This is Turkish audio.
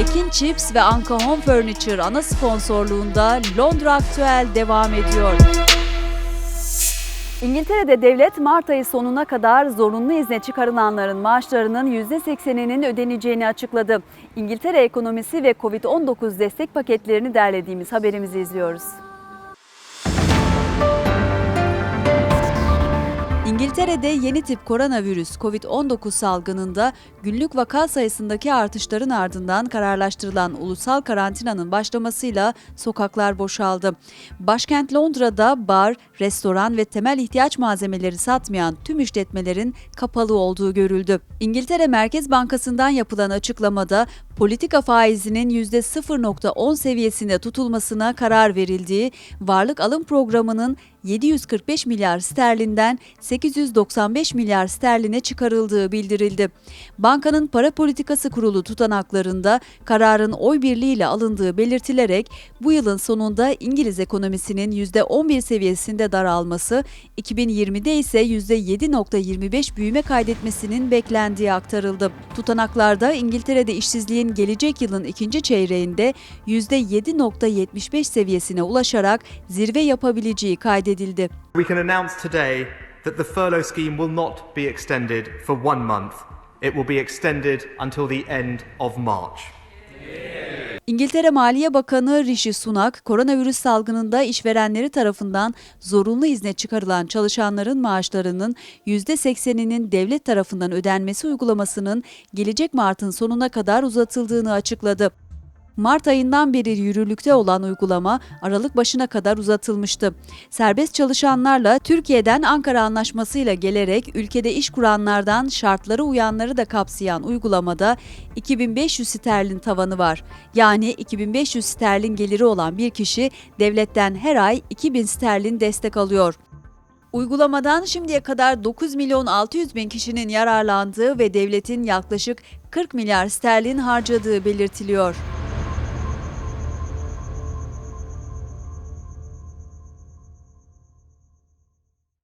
Ekin Chips ve Anka Home Furniture ana sponsorluğunda Londra Aktüel devam ediyor. İngiltere'de devlet Mart ayı sonuna kadar zorunlu izne çıkarılanların maaşlarının %80'inin ödeneceğini açıkladı. İngiltere ekonomisi ve Covid-19 destek paketlerini derlediğimiz haberimizi izliyoruz. İngiltere'de yeni tip koronavirüs COVID-19 salgınında günlük vaka sayısındaki artışların ardından kararlaştırılan ulusal karantinanın başlamasıyla sokaklar boşaldı. Başkent Londra'da bar, restoran ve temel ihtiyaç malzemeleri satmayan tüm işletmelerin kapalı olduğu görüldü. İngiltere Merkez Bankası'ndan yapılan açıklamada politika faizinin %0.10 seviyesinde tutulmasına karar verildiği, varlık alım programının 745 milyar sterlinden 895 milyar sterline çıkarıldığı bildirildi. Bankanın para politikası kurulu tutanaklarında kararın oy birliğiyle alındığı belirtilerek bu yılın sonunda İngiliz ekonomisinin %11 seviyesinde daralması, 2020'de ise %7.25 büyüme kaydetmesinin beklendiği aktarıldı. Tutanaklarda İngiltere'de işsizliğin gelecek yılın ikinci çeyreğinde %7.75 seviyesine ulaşarak zirve yapabileceği kaydedildi. We can announce today that the furlough scheme will not be extended for one month. It will be extended until the end of March. İngiltere Maliye Bakanı Rishi Sunak, koronavirüs salgınında işverenleri tarafından zorunlu izne çıkarılan çalışanların maaşlarının %80'inin devlet tarafından ödenmesi uygulamasının gelecek Mart'ın sonuna kadar uzatıldığını açıkladı. Mart ayından beri yürürlükte olan uygulama Aralık başına kadar uzatılmıştı. Serbest çalışanlarla Türkiye'den Ankara Anlaşması'yla gelerek ülkede iş kuranlardan şartları uyanları da kapsayan uygulamada 2500 sterlin tavanı var. Yani 2500 sterlin geliri olan bir kişi devletten her ay 2000 sterlin destek alıyor. Uygulamadan şimdiye kadar 9 milyon 600 bin kişinin yararlandığı ve devletin yaklaşık 40 milyar sterlin harcadığı belirtiliyor.